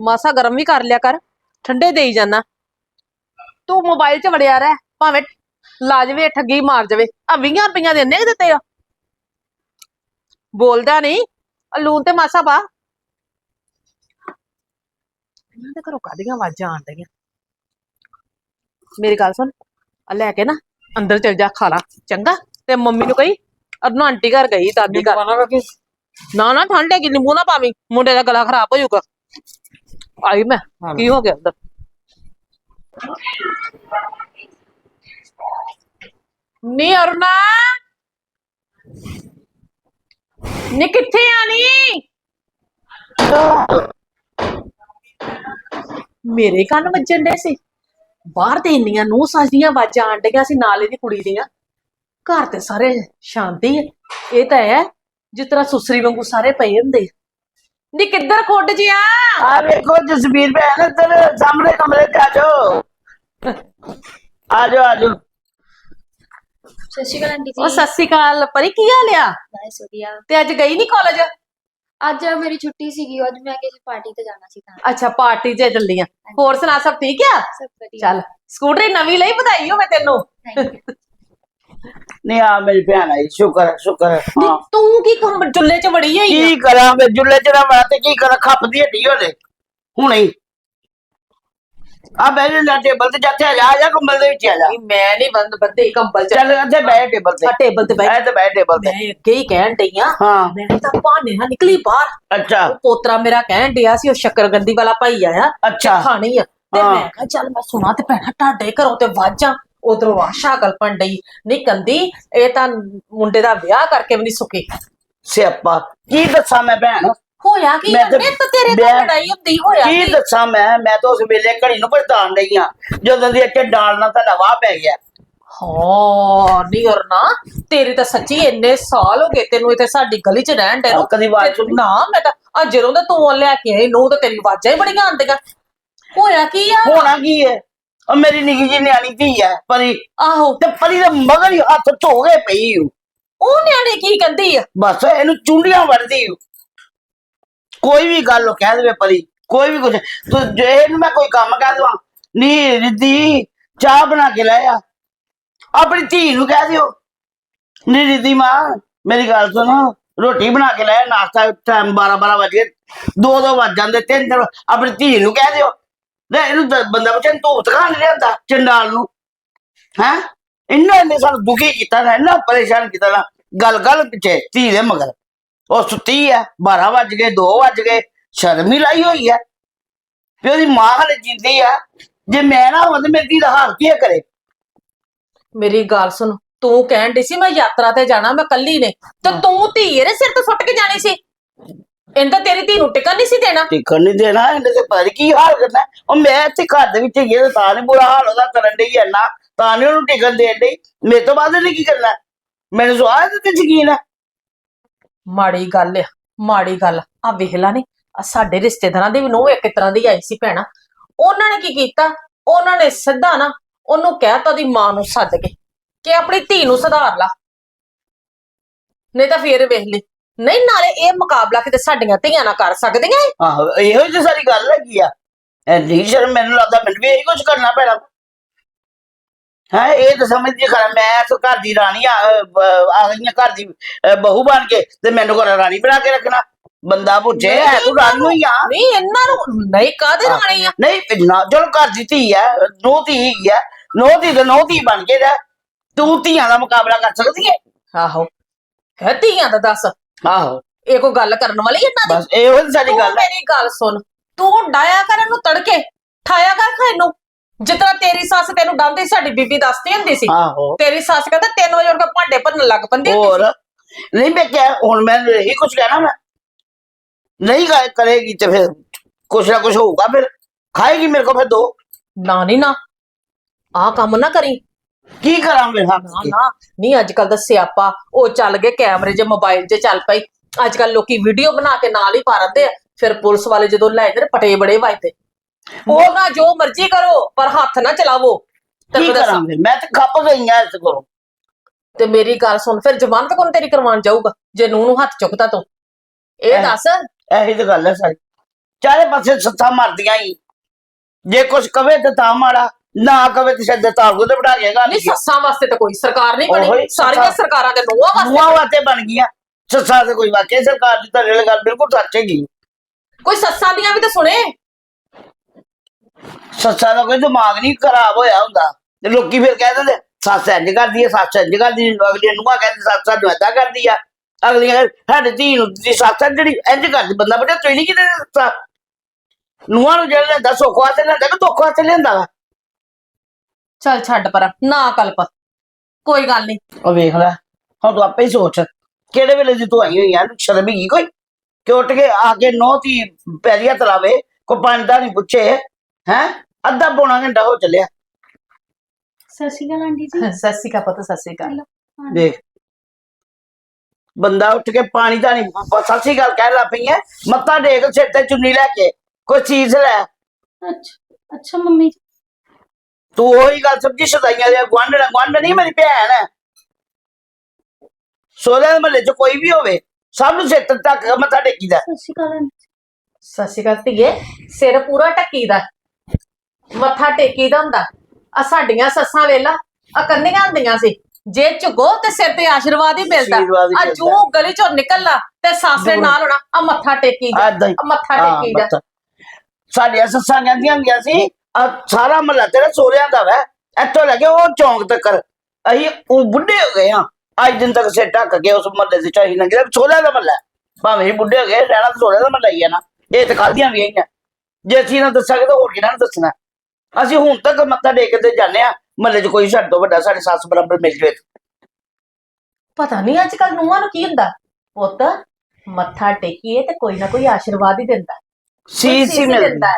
ਮਾਸਾ ਗਰਮ ਵੀ ਕਰ ਲਿਆ ਕਰ ਠੰਡੇ ਦੇਈ ਜਾਣਾ ਤੂੰ ਮੋਬਾਈਲ 'ਚ ਵੜਿਆ ਰਹਿ ਭਾਵੇਂ ਲਾ ਜਾਵੇ ਠੱਗੀ ਮਾਰ ਜਾਵੇ। ਆ 20 ਰੁਪਈਆ ਦੇ ਇੰਨੇ ਕੁ ਦਿੱਤੇ ਆ। ਬੋਲਦਾ ਨਹੀਂ ਆ ਲੂਣ ਤੇ ਮਾਸਾ ਪਾ। ਇਹਨਾਂ ਦੇ ਘਰੋਂ ਕਾਦੀਆਂ ਆਵਾਜ਼ਾਂ ਆਣ ਡਈਆਂ? ਮੇਰੀ ਗੱਲ ਸੁਣ ਆ ਲੈ ਕੇ ਨਾ ਅੰਦਰ ਚਲ ਜਾ ਖਾ ਲਾ। ਚੰਗਾ ਤੇ ਮੰਮੀ ਨੂੰ ਕਹੀ ਅਰਨੋ ਆਂਟੀ ਘਰ ਗਈ ਦਾਦੀ ਘਰ। ਪਾਣਾ ਕਿ? ਨਾ ਨਾ ਠੰਡ ਹੈਗੀ ਨਿੰਬੂ ਨਾ ਪਾਵੀਂ ਮੁੰਡੇ ਦਾ ਗਲਾ ਖਰਾਬ ਹੋ ਜਾਊਗਾ। ਆਈ ਮੈਂ। ਕੀ ਹੋ ਗਿਆ ਅੰਦਰ? ਨੀ ਅਰੁਣਾ! ਨੀ ਕਿੱਥੇ ਆ ਨੀ? ਮੇਰੇ ਕੰਨ ਵੱਜਣ ਡੇ ਸੀ। ਬਾਹਰ ਤੇ ਇੰਨੀਆਂ ਨੂੰ ਸੱਜਦੀਆਂ ਆਵਾਜ਼ਾਂ ਆਣ ਡਈਆਂ ਸੀ ਨਾਲ ਇਹਦੀ ਕੁੜੀ ਦੀਆਂ। ਘਰ ਤੇ ਸਾਰੇ ਸ਼ਾਂਤੀ ਹੈ। ਇਹ ਤਾਂ ਹੈ ਜਿਸ ਤਰ੍ਹਾਂ ਸੁਸਰੀ ਵਾਂਗੂ ਸਾਰੇ ਪਏ ਹੁੰਦੇ ਨੀ ਕਿੱਧਰ ਖੁੱਡ ਜਿਆ? ਆ ਵੇਖੋ ਜਸਵੀਰ ਭੈਣ ਇੱਧਰ ਸਾਹਮਣੇ ਕਮਰੇ 'ਚ ਆ ਜਾਓ। ਆ ਜਾਓ ਆ ਜਾਓ। ਸਤਿ ਸ਼੍ਰੀ ਅਕਾਲ ਆਂਟੀ ਉਹ ਜੀ ਸਤਿ ਸ਼੍ਰੀ ਅਕਾਲ। ਪਰੀ ਕੀ ਹਾਲ ਆ? ਬਸ ਵਧੀਆ। ਤੇ ਅੱਜ ਗਈ ਨਹੀਂ ਕਾਲਜ ਅੱਜ ਮੇਰੀ ਛੁੱਟੀ ਸੀਗੀ ਅੱਜ ਮੈਂ ਕਿਸੇ ਪਾਰਟੀ ਤੇ ਜਾਣਾ ਸੀ ਤਾਂ। ਅੱਛਾ ਪਾਰਟੀ 'ਚ ਚੱਲੀਆਂ ਹੋਰ ਸੁਣਾ ਸਭ ਠੀਕ ਆ? ਸਭ ਵਧੀਆ। ਚੱਲ ਸਕੂਟਰੀ ਨਵੀਂ ਲਈ ਵਧਾਈ ਹੋਵੇ ਤੈਨੂੰ। Thank you. ਨਹੀਂ ਆ ਮੇਰੀ ਭੈਣ ਆਈ ਸ਼ੁਕਰ ਹੈ, ਸ਼ੁਕਰ ਹੈ। ਨੀ ਹਾਂ। ਤੂੰ ਕੀ ਕੰਮ ਚੁੱਲ੍ਹੇ 'ਚ ਵੜੀ ਹੋਈ ਆ ਕੀ ਕਰਾਂ ਮੈਂ ਜੁੱਲੇ ਚ ਨਾ ਮੈਂ ਤੇ ਕੀ ਕਰਾਂ ਖੱਪਦੀ ਹੱਡੀ ਹੋਲੇ ਹੁਣੇ ਹੀ। ਆ ਬੈਠ ਜਾ ਟੇਬਲ ਤੇ ਜਾਤੇ ਆ ਜਾ ਆ ਜਾ ਕੰਬਲ ਦੇ ਵਿੱਚ ਆ ਜਾ। ਨਹੀਂ, ਮੈਂ ਨਹੀਂ ਬੰਦ ਬੱਦੇ ਕੰਬਲ 'ਚ ਚੱਲ ਇੱਥੇ ਬੈਠ ਟੇਬਲ ਤੇ। ਆ ਟੇਬਲ ਤੇ ਬੈਠ ਬੈਠ ਤੇ ਬੈਠ ਟੇਬਲ ਤੇ। ਮੈਂ ਹੀ ਕਹਿਣ ਡਈ ਆ ਹਾਂ। ਮੈਂ ਤਾਂ ਬਹਾਨੇ ਨਾਲ ਨਿਕਲੀ ਬਾਹਰ। ਅੱਛਾ। ਉਹ ਪੋਤਰਾ ਮੇਰਾ ਕਹਿਣ ਡਿਆ ਸੀ ਉਹ ਸ਼ੱਕਰਗੰਦੀ ਵਾਲਾ ਭਾਈ ਆਇਆ ਅੱਛਾ। ਖਾਣੀ ਆ। ਤੇ ਹਾਂ। ਮੈਂ ਕਿਹਾ ਚੱਲ ਮੈਂ ਸੁਣਾ ਤੇ ਭੈਣਾ ਤੁਹਾਡੇ ਘਰੋਂ ਤੇ ਵਾਜਾਂ ਉਧਰੋਂ ਆਸ਼ਾ ਗਲਪਣ ਡਈ ਨਹੀਂ ਕੰਦੀ ਇਹ ਤਾਂ ਮੁੰਡੇ ਦਾ ਵਿਆਹ ਕਰਕੇ ਵੀ ਨਹੀਂ ਸੁਖੀ ਸਿਆਪਾ ਕੀ ਦੱਸਾਂ ਮੈਂ ਭੈਣ? ਹੋਇਆ ਕੀ? ਮੈਂ ਤੇ- ਤੇਰੇ ਤੋਂ ਮੈਂ- ਲੜਾਈ ਹੁੰਦੀ ਹੋਇਆ ਕੀ ਕੀ? ਦੱਸਾਂ ਮੈਂ? ਮੈਂ ਤਾਂ ਉਸ ਵੇਲੇ ਘੜੀ ਨੂੰ ਪਛਤਾਣ ਰਹੀ ਆ ਜਦੋਂ ਦੀ ਇੱਥੇ ਡਾਲਣਾ ਤਾਂ ਵਾਹ ਪੈ ਗਿਆ। ਹਾਂ ਨਹੀਂ ਔਰ ਨਾ ਤੇਰੀ ਤਾਂ ਸੱਚੀ ਇੰਨੇ ਸਾਲ ਹੋ ਗਏ ਤੈਨੂੰ ਇੱਥੇ ਸਾਡੀ ਗਲੀ 'ਚ ਰਹਿਣ ਦੇ ਨੂੰ। ਕਦੀ ਆਵਾਜ਼ ਸੁਣੀ? ਨਾ ਮੈਂ ਤਾਂ ਆ ਜਦੋਂ ਦਾ ਤੂੰ ਲੈ ਕੇ ਆਈ ਨੂੰ ਤਾਂ ਤੇਰੀ ਆਵਾਜ਼ਾਂ ਹੀ ਬੜੀਆਂ ਆਉਂਦੀਆਂ। ਹੋਇਆ ਕੀ ਆ? ਹੋਣਾ ਕੀ ਹੈ? ਉਹ ਮੇਰੀ ਨਿੱਕੀ ਜੀ ਨਿਆਣੀ ਧੀ ਹੈ ਪਰੀ। ਆਹੋ। ਤੇ ਪਰੀ ਦੇ ਮਗਰ ਹੀ ਹੱਥ ਧੋ ਕੇ ਪਈ ਓ। ਉਹ ਨਿਆਣੇ ਕੀ ਕਹਿੰਦੀ ਆ? ਬਸ ਇਹਨੂੰ ਚੁੰਡੀਆਂ ਵੜਦੀ ਓ। ਕੋਈ ਵੀ ਗੱਲ ਉਹ ਕਹਿ ਦੇਵੇ ਪਰੀ ਕੋਈ ਵੀ ਕੁਝ ਤੂੰ ਜੇ ਇਹਨੂੰ ਮੈਂ ਕੋਈ ਕੰਮ ਕਹਿ ਦਵਾਂ ਨੀ ਰਿੱਧੀ ਚਾਹ ਬਣਾ ਕੇ ਲੈ ਆ। ਆਪਣੀ ਧੀ ਨੂੰ ਕਹਿ ਦਿਓ। ਨੀ ਰਿੱਧੀ ਮਾਂ ਮੇਰੀ ਗੱਲ ਸੁਣੋ। ਰੋਟੀ ਬਣਾ ਕੇ ਲੈ ਨਾਸ਼ਤਾ ਟਾਈਮ 12 12 ਵਜੇ ਦੋ ਦੋ ਵੱਜ ਜਾਂਦੇ ਤਿੰਨ ਤਿੰਨ ਆਪਣੀ ਧੀ ਨੂੰ ਕਹਿ ਦਿਓ। ਲੈ ਇਹਨੂੰ ਬੰਦਾ ਬਚਨ ਧੂਤ ਖਾਣ ਨਹੀਂ ਲਿਆਂਦਾ ਚੰਡਾਲ ਨੂੰ? ਹੈ? ਇੰਨਾ ਇਹਨੇ ਸਾਨੂੰ ਦੁਖੀ ਕੀਤਾ ਨਾ ਇੰਨਾ ਪਰੇਸ਼ਾਨ ਕੀਤਾ ਨਾ। ਗੱਲ ਗੱਲ ਪਿੱਛੇ ਧੀ ਦੇ ਮਗਰ। ਉਹ ਸੁੱਤੀ ਆ 12 ਵੱਜ ਗਏ 2 ਵੱਜ ਗਏ ਸ਼ਰਮ ਹੀ ਲਾਈ ਹੋਈ ਆ। ਵੀ ਉਹਦੀ ਮਾਂ ਹਲੇ ਜਿੰਦੀ ਆ। ਜੇ ਮੈਂ ਨਾ ਹੋਵਾਂ ਤੇ ਮੇਰੀ ਧੀ ਦਾ ਹਾਲ ਕੀ ਕਰੇ? ਮੇਰੀ ਗੱਲ ਸੁਣ ਤੂੰ ਕਹਿਣ ਡਈ ਸੀ ਮੈਂ ਯਾਤਰਾ ਤੇ ਜਾਣਾ ਮੈਂ ਕੱਲੀ ਨੇ। ਤੇ। ਤੂੰ ਧੀ ਇਹਦੇ ਸਿਰ ਤੇ ਸੁੱਟ ਕੇ ਜਾਣੀ ਸੀ। ਇਹਨਾਂ ਤਾਂ ਤੇਰੀ ਧੀ ਨੂੰ ਟਿਕਣ ਨਹੀਂ ਸੀ ਦੇਣਾ। ਟਿਕਣ ਨਹੀਂ ਦੇਣਾ ਇਹਨੇ ਤੇ ਨੀ ਕੀ ਹਾਲ ਕਰਨਾ ਉਹ ਮੈਂ ਇੱਥੇ ਘਰ ਦੇ ਵਿੱਚ ਹੈਗੀ ਆ ਤੇ ਤਾਂ ਨਹੀਂ ਬੁਰਾ ਹਾਲ ਉਹਦਾ ਕਰਨ ਡਈ ਐ ਨਾ ਤਾਂ ਨਹੀਂ ਉਹਨੂੰ ਟਿਕਣ ਦੇਣ ਡਈ। ਮੇਰੇ ਤੋਂ ਬਾਅਦ ਇਹਨੇ ਕੀ ਕਰਨਾ ਮੈਨੂੰ ਸਵਾਲ ਤੇ ਯਕੀਨ ਹੈ। ਮਾੜੀ ਗੱਲ ਆ ਮਾੜੀ ਗੱਲ। ਆ ਵੇਖ ਲਾ ਨੀ ਆ ਸਾਡੇ ਰਿਸ਼ਤੇਦਾਰਾਂ ਦੇ ਵੀ ਨੋ ਇੱਕ ਤਰ੍ਹਾਂ ਦੀ ਆਈ ਸੀ ਭੈਣਾ। ਉਹਨਾਂ ਨੇ ਕੀ ਕੀਤਾ? ਉਹਨਾਂ ਨੇ ਸਿੱਧਾ ਨਾ ਉਹਨੂੰ ਕਹਿਤਾ ਉਹਦੀ ਮਾਂ ਨੂੰ ਸੱਦ ਕੇ ਕਿ ਆਪਣੀ ਧੀ ਨੂੰ ਸੁਧਾਰ ਲਾ। ਨਹੀਂ ਤਾਂ ਫੇਰ ਵੇਖ ਲਈ। ਨਹੀਂ ਨਾਲੇ ਇਹ ਮੁਕਾਬਲਾ ਕਿਤੇ ਸਾਡੀਆਂ ਧੀਆਂ ਨਾਲ ਕਰ ਸਕਦੀਆਂ ਏ। ਆਹੋ ਇਹੋ ਜਿਹੀ ਸਾਰੀ ਗੱਲ ਹੈਗੀ ਆ। ਐਨੀ ਸ਼ਰਮ ਮੈਨੂੰ ਲੱਗਦਾ ਮੈਨੂੰ ਵੀ ਇਹੀ ਕੁਝ ਕਰਨਾ ਪੈਣਾ। ਹੈ ਇਹ ਤਾਂ ਸਮਝ ਨਹੀਂ ਖਰਾ ਮੈਂ ਤਾਂ ਘਰ ਦੀ ਰਾਣੀ ਆ ਅਹ, ਬ- ਆ ਗਈਆਂ ਘਰ ਦੀ ਅਹ, ਬਹੂ ਬਣ ਕੇ ਤੇ ਮੈਨੂੰ ਘਰ ਰਾਣੀ ਬਣਾ ਕੇ ਰੱਖਣਾ। ਬੰਦਾ ਪੁੱਛੇ ਹੈ ਤੂੰ ਰਾਣੀ ਹੋਈ ਆ? ਨਹੀਂ ਇਹਨਾਂ ਨੂੰ ਨਹੀਂ ਕਾਦੇ ਹਾਂ। ਰਾਣੀ ਆ? ਨਹੀਂ ਨਾ ਚਲੋ ਘਰ ਦੀ ਧੀ ਹੈ ਨੋ ਧੀ ਹੈਗੀ ਆ। ਨੋ ਧੀ ਤੇ ਨੋ ਧੀ ਬਣ ਕੇ ਰਹਿ। ਤੂੰ ਧੀਆਂ ਦਾ ਮੁਕਾਬਲਾ ਕਰ ਸਕਦੀ ਹੈ ਆਹੋ ਹੈ ਧੀਆਂ ਦਾ ਦੱਸ। ਆਹੋ। ਇਹ ਕੋਈ ਗੱਲ ਕਰਨ ਵਾਲੀ ਇਹਨਾਂ ਦੀ? ਬਸ ਇਹੋ ਸਾਰੀ ਤੂੰ ਗੱਲ ਹੈ ਮੇਰੀ ਗੱਲ ਸੁਣ। ਤੂੰ ਡਾਇਆ ਕਰ ਇਹਨੂੰ ਤੜਕੇ। ਠਾਇਆ ਕਰ ਖਾ ਇਹਨੂੰ। ਜਿਤਨਾ ਤੇਰੀ ਸੱਸ ਤੈਨੂੰ ਡਾਂਦੀ ਸਾਡੀ ਬੀਬੀ ਦੱਸਦੀ ਹੁੰਦੀ ਸੀ। ਆਹੋ। ਤੇਰੀ ਸੱਸ ਕਹਿੰਦਾ 3 ਵਜੇ ਉੱਠ ਕੇ ਭਾਂਡੇ ਭੰਨਣ ਲੱਗ ਪੰਦੀ ਹੁੰਦੀ ਹੋਰ? ਨਹੀਂ ਮੈਂ ਕਿਹਾ ਹੁਣ ਮੈਂ ਇਹੀ ਕੁਝ ਕਹਿਣਾ ਮੈਂ। ਨਹੀਂ ਕ- ਕਰੇਗੀ ਤੇ ਫਿਰ ਕੁਛ ਨਾ ਕੁਛ ਹੋਊਗਾ ਫਿਰ। ਖਾਏਗੀ ਮੇਰੇ ਕੋਲ ਫਿਰ ਦੋ। ਸੀ। ਨਾ ਨਹੀਂ ਨਾ। ਆਹ ਕੰਮ ਨਾ ਕਰੀ। ਕੀ ਕਰਾਂ ਫਿਰ ਹਾਂ ਨਾ। ਨਹੀਂ ਅੱਜ ਕੱਲ ਦਾ ਸਿਆਪਾ ਉਹ ਚੱਲ ਗਏ ਕੈਮਰੇ 'ਚ ਮੋਬਾਈਲ 'ਚ ਚੱਲ ਪਈ। ਅੱਜ ਕੱਲ ਲੋਕੀ ਵੀਡੀਓ ਬਣਾ ਕੇ ਨਾਲ ਹੀ ਪਾ ਦਿੰਦੇ ਆ। ਫਿਰ ਪੁਲਿਸ ਵਾਲੇ ਜਦੋਂ ਲੈ ਜਾਂਦੇ ਨੇ ਪਟੇ ਬੜੇ ਵਾਜਦੇ। ਉਹ ਨਾ ਜੋ ਮਰਜ਼ੀ ਕਰੋ ਪਰ ਹੱਥ ਨਾ ਚਲਾਵੋ। ਕੀ। ਕਰਾਂ ਫਿਰ ਮੈਂ ਤੇ ਖੱਪ ਗਈ ਆ ਇਸ ਕੋਲੋਂ। ਤੇ ਮੇਰੀ ਗੱਲ ਸੁਣ ਫਿਰ ਜ਼ਮਾਨਤ ਕੌਣ ਤੇਰੀ ਕਰਵਾਉਣ ਜਾਊਗਾ? ਜੇ ਨੂੰ ਨੂੰ ਹੱਥ ਚੁੱਕਦਾ ਤੂੰ। ਇਹ ਐ- ਦੱਸ। ਇਹੀ ਤਾਂ ਗੱਲ ਹੈ ਸਾਰੀ। ਚਾਰੇ ਪਾਸੇ ਸੱਥਾਂ ਮਰਦੀਆਂ ਹੀ ਜੇ ਕੁਛ ਕਵੇ ਤੇ ਤਾਂ ਮਾੜਾ। ਨਾ ਕਵੇ ਤੇ ਸ਼ਾਇਦ ਤਾਂ ਉਹਦੇ ਬਿਠਾ ਕੇ ਗਾ ਨਹੀਂ ਸੱਸਾਂ ਵਾਸਤੇ ਤਾਂ ਕੋਈ ਸਰਕਾਰ ਨਹੀਂ ਬਣੀ। ਸਾਰੀਆਂ ਸਰਕਾਰਾਂ ਦੇ ਨੂੰਹਾਂ ਵਾਸਤੇ ਨੂੰਹਾਂ ਵਾਸਤੇ ਬਣ ਗਈਆਂ। ਸੱਸਾਂ ਤੇ ਕੋਈ ਵਾਕਿਆ ਸਰਕਾਰ ਦੀ ਤਾਂ ਗੱਲ ਬਿਲਕੁਲ ਸੱਚ ਹੈਗੀ। ਕੋਈ ਸੱਸਾਂ ਦੀਆਂ ਵੀ ਤਾਂ ਸੁਣੇ। ਸੱਸਾਂ ਦਾ ਕੋਈ ਦਿਮਾਗ ਨਹੀਂ ਖਰਾਬ ਹੋਇਆ ਹੁੰਦਾ। ਤੇ ਲੋਕੀ ਫਿਰ ਕਹਿ ਦਿੰਦੇ ਸੱਸ ਇੰਜ ਕਰਦੀ ਹੈ ਸੱਸ ਇੰਜ ਕਰਦੀ ਹੈ ਅਗਲੀਆਂ ਨੂੰਹਾਂ ਕਹਿੰਦੇ ਸੱਸ ਸਾਨੂੰ ਏਦਾਂ ਕਰਦੀ ਆ। ਅਗਲੀਆਂ ਸਾਡੀ ਧੀ ਨੂੰ ਦੀ ਸੱਸ ਜਿਹੜੀ ਇੰਜ ਕਰਦੀ ਬੰਦਾ ਬੜਾ ਤੁਸੀਂ ਨਹੀਂ ਕਿਤੇ ਨੂੰਹਾਂ ਨੂੰ ਜਿਹੜਾ ਲੈਂਦਾ ਸੁੱਖ ਵਾਸਤੇ ਲੈਂਦਾ ਕਿ ਦੁੱਖ ਵਾਸਤੇ ਲੈਂਦਾ ਵਾ? ਚੱਲ ਛੱਡ ਪਰ ਨਾ ਕਲਪ। ਕੋਈ ਗੱਲ ਨਹੀਂ ਉਹ ਵੇਖ ਲੈ ਹੁਣ ਤੂੰ ਆਪੇ ਹੀ ਸੋਚ ਕਿਹੜੇ ਵੇਲੇ ਦੀ ਤੂੰ ਆਈ ਹੋਈ ਆ? ਸ਼ਰਮ ਹੀ ਕੋਈ? ਕਿ ਉੱਠ ਕੇ ਆ ਕੇ ਨੌ ਦੀ ਪੈਰੀਆ ਤਲਾਵੇ ਕੋ ਪਾਣੀ ਦਾ ਨਹੀਂ ਪੁੱਛੇ ਹੈ? ਅੱਧਾ ਪੌਣਾ ਘੰਟਾ ਹੋ ਚੱਲਿਆ। ਸਤਿ ਸ਼੍ਰੀ ਅਕਾਲ ਆਂਟੀ ਜੀ। ਸਤਿ ਸ਼੍ਰੀ ਅਕਾਲ ਪੁੱਤ ਸਤਿ ਸ਼੍ਰੀ ਅਕਾਲ। ਦੇਖ। ਬੰਦਾ ਉੱਠ ਕੇ ਪਾਣੀ ਦਾ ਨਹੀਂ ਸਤਿ ਸ੍ਰੀ ਅਕਾਲ ਕਹਿ ਲਾ ਪਈ ਹੈ ਮੱਥਾ ਟੇਕ ਸਿਰ ਤੇ ਚੁੰਨੀ ਲੈ ਕੇ ਕੋਈ ਚੀਜ਼ ਲੈ। ਅੱਛਾ ਅੱਛਾ ਮੰਮੀ ਜੀ। ਤੂੰ ਉਹੀ ਗੱਲ ਸਮਝੀ ਸਦਾਈਆਂ ਦੇ ਗਵਾਂਢਣਾ ਗਵਾਂਢ ਨਹੀਂ ਮੇਰੀ ਭੈਣ। ਹੈ ਸੋਹਰੇ ਮਹੱਲੇ ਚ ਕੋਈ ਵੀ ਹੋਵੇ ਸਭ ਨੂੰ ਸਿਰ ਤੇ ਢੱਕ ਕੇ ਮੱਥਾ ਟੇਕੀਦਾ। ਸਤਿ ਸ਼੍ਰੀ ਅਕਾਲ ਆਂਟੀ ਸਤਿ ਸ਼੍ਰੀ ਅਕਾਲ ਧੀਏ। ਸਿਰ ਪੂਰਾ ਢੱਕੀਦਾ। ਮੱਥਾ ਟੇਕੀਦਾ ਹੁੰਦਾ। ਆ ਸਾਡੀਆਂ ਸੱਸਾਂ ਵੇਲਾ ਆ ਕੰਨੀਆਂ ਹੁੰਦੀਆਂ ਸੀ। ਜੇ ਝੁਗੋ ਤੇ ਸਿਰ ਤੇ ਆਸ਼ੀਰਵਾਦ ਹੀ ਮਿਲਦਾ। ਆਸ਼ੀਰਵਾਦ ਹੀ ਆ ਮਿਲਦਾ। ਜੂ ਗਲੀ ਚੋਂ ਨਿਕਲਣਾ ਤੇ ਸਾਸੇ ਦੂਰ। ਨਾਲ ਹੋਣਾ। ਆ ਮੱਥਾ ਟੇਕੀਦਾ। ਏਦਾਂ ਹੀ। ਆ ਮੱਥਾ ਹਾਂ, ਟੇਕੀਦਾ। ਮੱਥਾ। ਸਾਡੀਆਂ ਸੱਸਾਂ ਕਹਿੰਦੀਆਂ ਹੁੰਦੀਆਂ ਸੀ ਆ ਸਾਰਾ ਮਹੱਲਾ ਤੇਰਾ ਸੋਹਰਿਆਂ ਦਾ ਵੈ। ਇੱਥੋਂ ਲੈ ਕੇ ਉਹ ਚੌਂਕ ਤੱਕ। ਅਸੀਂ ਉਹ ਬੁੱਢੇ ਹੋ ਗਏ ਆ ਅੱਜ ਦਿਨ ਤੱਕ ਸਿਰ ਢੱਕ ਕੇ ਉਸ ਮਹੱਲੇ ਦੇ ਚਾਹੀ ਨਾ ਗਿਆ ਸੋਹਰਿਆਂ ਦਾ ਮਹੱਲਾ ਹੈ। ਭਾਵੇਂ ਅਸੀਂ ਬੁੱਢੇ ਹੋ ਗਏ ਰਹਿਣਾ ਤਾਂ ਸੋਹਰਿਆਂ ਦਾ ਮਹੱਲਾ ਹੀ ਹੈ ਨਾ। ਇਹ ਤੇ ਖਾਦੀਆਂ ਵੀ ਆਈਆਂ। ਜੇ ਅਸੀਂ ਨਾ ਦੱਸਾਂਗੇ ਤਾਂ ਹੋਰ ਕਿਹਨਾਂ ਨੂੰ ਦੱਸਣਾ ਅਸੀਂ ਹੁਣ ਤੱਕ ਮੱਥਾ ਟੇਕ ਕੇ ਜਾਂਦੇ ਆ ਮਹੱਲੇ 'ਚ ਕੋਈ ਸਾਡੇ ਤੋਂ ਵੱਡਾ ਸਾਡੇ ਸੱਸ ਬਰਾਬਰ ਮਿਲ ਜਾਵੇ ਪਤਾ ਨਹੀਂ ਅੱਜ ਕੱਲ ਨੂੰਹਾਂ ਨੂੰ ਕੀ ਹੁੰਦਾ? ਪੁੱਤ ਮੱਥਾ ਟੇਕੀਏ ਤੇ ਕੋਈ ਨਾ ਕੋਈ ਆਸ਼ੀਰਵਾਦ ਹੀ ਦਿੰਦਾ। ਹੀ ਸੀਸ ਹੀ ਮਿਲਦੀ। ਹੈ।